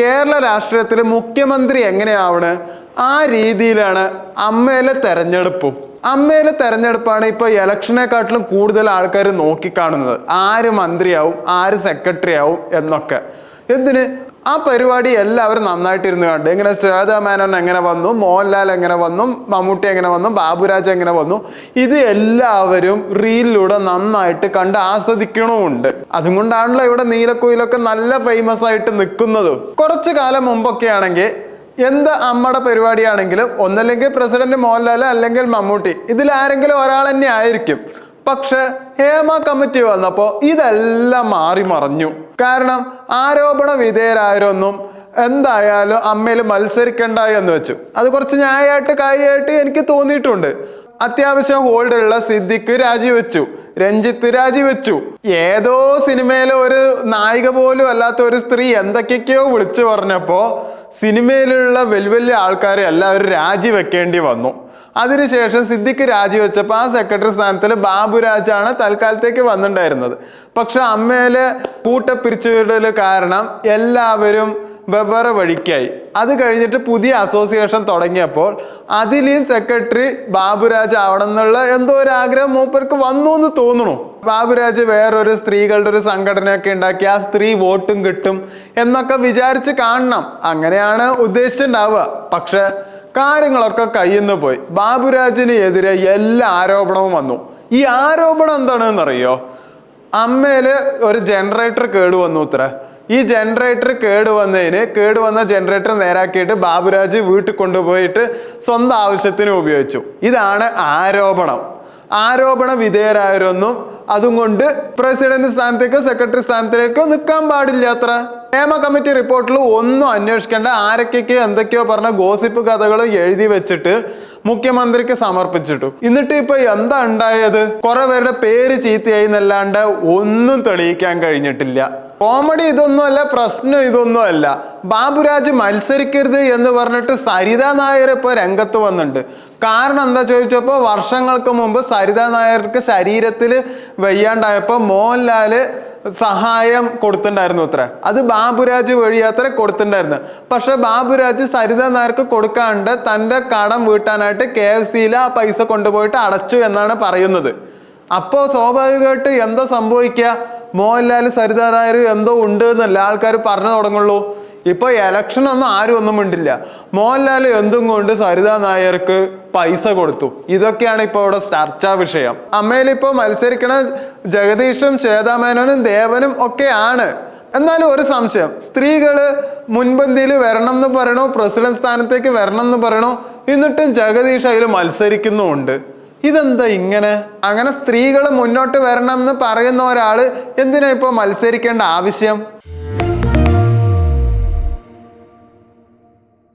കേരള രാഷ്ട്രീയത്തിൽ മുഖ്യമന്ത്രി എങ്ങനെയാവണ്? ആ രീതിയിലാണ് അമ്മയിലെ തെരഞ്ഞെടുപ്പും. അമ്മയിലെ തെരഞ്ഞെടുപ്പാണ് ഇപ്പോൾ ഇലക്ഷനെക്കാട്ടിലും കൂടുതൽ ആൾക്കാർ നോക്കിക്കാണുന്നത്. ആര് മന്ത്രിയാവും ആര് സെക്രട്ടറി ആവും എന്നൊക്കെ. എന്തിന്? ആ പരിപാടി എല്ലാവരും നന്നായിട്ടിരുന്ന് കണ്ട്. ഇങ്ങനെ ശ്വേത മേനോൻ എങ്ങനെ വന്നു? മോഹൻലാൽ എങ്ങനെ വന്നു? മമ്മൂട്ടി എങ്ങനെ വന്നു? ബാബുരാജ് എങ്ങനെ വന്നു? ഇത് എല്ലാവരും റീലിലൂടെ നന്നായിട്ട് കണ്ട് ആസ്വദിക്കണമുണ്ട്. അതുകൊണ്ടാണല്ലോ ഇവിടെ നീലക്കുയിലൊക്കെ നല്ല ഫേമസ് ആയിട്ട് നിൽക്കുന്നതും. കുറച്ചു കാലം മുമ്പൊക്കെ ആണെങ്കിൽ എന്ത് അമ്മയുടെ പരിപാടിയാണെങ്കിലും ഒന്നല്ലെങ്കിൽ പ്രസിഡന്റ് മോഹൻലാൽ അല്ലെങ്കിൽ മമ്മൂട്ടി ഇതിൽ ആരെങ്കിലും ഒരാൾ തന്നെ ആയിരിക്കും. പക്ഷെ ഹേമ കമ്മിറ്റി വന്നപ്പോൾ ഇതെല്ലാം മാറി മറഞ്ഞു. കാരണം ആരോപണ വിധേയരായൊന്നും എന്തായാലും അമ്മയിൽ മത്സരിക്കണ്ട എന്ന് വെച്ചു. അത് കുറച്ച് ന്യായമായിട്ട് കാര്യമായിട്ട് എനിക്ക് തോന്നിയിട്ടുണ്ട്. അത്യാവശ്യം ഹോൾഡുള്ള സിദ്ദിഖ് രാജിവെച്ചു രഞ്ജിത്ത് രാജിവെച്ചു. ഏതോ സിനിമയിലെ ഒരു നായിക പോലും അല്ലാത്ത ഒരു സ്ത്രീ എന്തൊക്കെയൊക്കെയോ വിളിച്ചു പറഞ്ഞപ്പോ സിനിമയിലുള്ള വലിയ വലിയ ആൾക്കാരെ എല്ലാവരും രാജിവെക്കേണ്ടി വന്നു. അതിനുശേഷം സിദ്ദിഖ് രാജിവെച്ചപ്പോൾ ആ സെക്രട്ടറി സ്ഥാനത്തിൽ ബാബുരാജാണ് തൽക്കാലത്തേക്ക് വന്നിട്ടുണ്ടായിരുന്നത്. പക്ഷെ അമ്മയിലെ കൂട്ടപ്പിരിച്ചുവിടൽ കാരണം എല്ലാവരും വെവ്വേറെ വഴിക്കായി. അത് കഴിഞ്ഞിട്ട് പുതിയ അസോസിയേഷൻ തുടങ്ങിയപ്പോൾ അതിലെയും സെക്രട്ടറി ബാബുരാജ് ആവണം എന്നുള്ള എന്തോ ഒരു ആഗ്രഹം മൂപ്പർക്ക് വന്നു എന്ന് തോന്നുന്നു. ബാബുരാജ് വേറൊരു സ്ത്രീകളുടെ ഒരു സംഘടനയൊക്കെ ഉണ്ടാക്കി ആ സ്ത്രീ വോട്ടും കിട്ടും എന്നൊക്കെ വിചാരിച്ച് കാണണം. അങ്ങനെയാണ് ഉദ്ദേശിച്ചിട്ടുണ്ടാവുക. പക്ഷെ കാര്യങ്ങളൊക്കെ കയ്യിൽ നിന്ന് പോയി. ബാബുരാജിന് എതിരെ എല്ലാ ആരോപണവും വന്നു. ഈ ആരോപണം എന്താണെന്നറിയോ? അമ്മയിൽ ഒരു ജനറേറ്റർ കേട് വന്നു ഇത്ര. ഈ ജനറേറ്റർ കേട് വന്നതിന് കേട് വന്ന ജനറേറ്റർ നേരാക്കിയിട്ട് ബാബുരാജ് വീട്ടിൽ കൊണ്ടുപോയിട്ട് സ്വന്തം ആവശ്യത്തിന് ഉപയോഗിച്ചു. ഇതാണ് ആരോപണം. ആരോപണ വിധേയരായവരൊന്നും അതും കൊണ്ട് പ്രസിഡന്റ് സ്ഥാനത്തേക്കോ സെക്രട്ടറി സ്ഥാനത്തേക്കോ നിൽക്കാൻ പാടില്ല അത്ര. നിയമ കമ്മിറ്റി റിപ്പോർട്ടിൽ ഒന്നും അന്വേഷിക്കേണ്ട. ആരൊക്കെയൊക്കെ എന്തൊക്കെയോ പറഞ്ഞ ഗോസിപ്പ് കഥകൾ എഴുതി വെച്ചിട്ട് മുഖ്യമന്ത്രിക്ക് സമർപ്പിച്ചിട്ടു. എന്നിട്ട് ഇപ്പൊ എന്താ ഉണ്ടായത്? കുറെ പേരുടെ പേര് ചീത്തയായി എന്നല്ലാണ്ട് ഒന്നും തെളിയിക്കാൻ കഴിഞ്ഞിട്ടില്ല. കോമഡി ഇതൊന്നുമല്ല പ്രശ്നം ഇതൊന്നുമല്ല ബാബുരാജ് മത്സരിക്കരുത് എന്ന് പറഞ്ഞിട്ട് സരിത നായർ ഇപ്പോൾ രംഗത്ത് വന്നിട്ടുണ്ട്. കാരണം എന്താ ചോദിച്ചപ്പോൾ വർഷങ്ങൾക്ക് മുമ്പ് സരിത നായർക്ക് ശരീരത്തിൽ വെയ്യാണ്ടായപ്പോൾ മോഹൻലാൽ സഹായം കൊടുത്തിട്ടുണ്ടായിരുന്നു അത്ര. അത് ബാബുരാജ് വഴി അത്ര കൊടുത്തിട്ടുണ്ടായിരുന്നു. പക്ഷെ ബാബുരാജ് സരിത നായർക്ക് കൊടുക്കാണ്ട് തന്റെ കടം വീട്ടാനായിട്ട് കെ എഫ് സിയിൽ ആ പൈസ കൊണ്ടുപോയിട്ട് അടച്ചു എന്നാണ് പറയുന്നത്. അപ്പോൾ സ്വാഭാവികമായിട്ട് എന്താ സംഭവിക്കുക? മോഹൻലാൽ സരിത നായർ എന്തോ ഉണ്ട് എന്നല്ല ആൾക്കാർ പറഞ്ഞു തുടങ്ങുള്ളൂ. ഇപ്പൊ എലക്ഷൻ ഒന്നും ആരും ഒന്നും മിണ്ടില്ല. മോഹൻലാൽ എന്തും കൊണ്ട് സരിത നായർക്ക് പൈസ കൊടുത്തു. ഇതൊക്കെയാണ് ഇപ്പൊ ഇവിടെ ചർച്ചാ വിഷയം. അമ്മയിൽ ഇപ്പൊ മത്സരിക്കണ ജഗദീഷും ശ്വേതാമേനോനും ദേവനും ഒക്കെയാണ് എന്നാലും ഒരു സംശയം. സ്ത്രീകൾ മുൻപന്തിയിൽ വരണം എന്ന് പറയണു? പ്രസിഡന്റ് സ്ഥാനത്തേക്ക് വരണം എന്ന് പറയണു? എന്നിട്ടും ജഗദീഷ് അതിൽ മത്സരിക്കുന്നുമുണ്ട്. ഇതെന്താ ഇങ്ങനെ? അങ്ങനെ സ്ത്രീകൾ മുന്നോട്ട് വരണം എന്ന് പറയുന്ന ഒരാൾ എന്തിനാ ഇപ്പോൾ മത്സരിക്കേണ്ട ആവശ്യം?